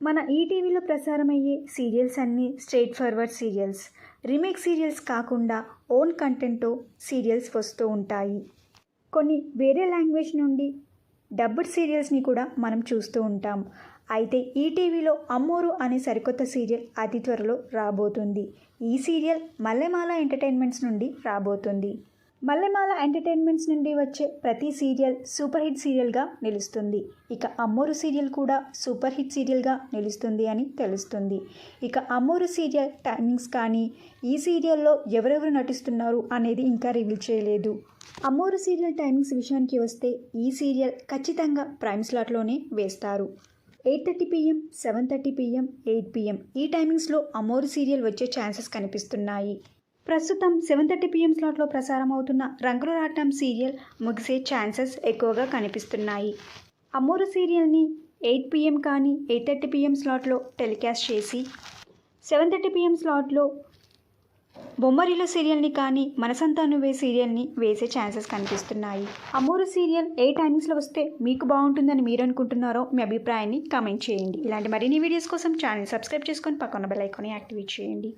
మన ఈటీవీలో ప్రసారమయ్యే సీరియల్స్ అన్నీ straight forward serials. Remake serials కాకుండా ఓన్ కంటెంట్తో సీరియల్స్ వస్తూ ఉంటాయి. కొన్ని వేరే లాంగ్వేజ్ నుండి డబ్బుడ్ సీరియల్స్ని కూడా మనం చూస్తూ ఉంటాం. అయితే ఈటీవీలో అమ్మోరు అనే సరికొత్త సీరియల్ అతి త్వరలో రాబోతుంది. ఈ సీరియల్ మల్లెమాల ఎంటర్టైన్మెంట్స్ నుండి రాబోతుంది. మల్లెమాల ఎంటర్టైన్మెంట్స్ నుండి వచ్చే ప్రతి సీరియల్ సూపర్ హిట్ సీరియల్గా నిలుస్తుంది. ఇక అమ్మోరు సీరియల్ కూడా సూపర్ హిట్ సీరియల్గా నిలుస్తుంది అని తెలుస్తుంది. ఇక అమ్మోరు సీరియల్ టైమింగ్స్ కానీ ఈ సీరియల్లో ఎవరెవరు నటిస్తున్నారు అనేది ఇంకా రివీల్ చేయలేదు. అమ్మోరు సీరియల్ టైమింగ్స్ విషయానికి వస్తే ఈ సీరియల్ ఖచ్చితంగా ప్రైమ్ స్లాట్లోనే వేస్తారు. Eight thirty PM seven thirty PM eight PM ఈ టైమింగ్స్లో అమోరు సీరియల్ వచ్చే ఛాన్సెస్ కనిపిస్తున్నాయి. ప్రస్తుతం సెవెన్ థర్టీ పిఎం స్లాట్లో ప్రసారం అవుతున్న రంగుల రాటం సీరియల్ ముగిసే ఛాన్సెస్ ఎక్కువగా కనిపిస్తున్నాయి. అమ్మోరు సీరియల్ని ఎయిట్ పిఎం కానీ ఎయిట్ థర్టీ పిఎం స్లాట్లో టెలికాస్ట్ చేసి సెవెన్ థర్టీ పిఎం స్లాట్లో బొమ్మరిలో సీరియల్ని కానీ మనసంతా నువ్వే సీరియల్ని వేసే ఛాన్సెస్ కనిపిస్తున్నాయి. అమ్మూరు సీరియల్ ఏ టైమింగ్స్లో వస్తే మీకు బాగుంటుందని మీరు అనుకుంటున్నారో మీ అభిప్రాయాన్ని కామెంట్ చేయండి. ఇలాంటి మరిన్ని వీడియోస్ కోసం ఛానల్ సబ్స్క్రైబ్ చేసుకొని పక్కన బెల్ ఐకాన్ని యాక్టివేట్ చేయండి.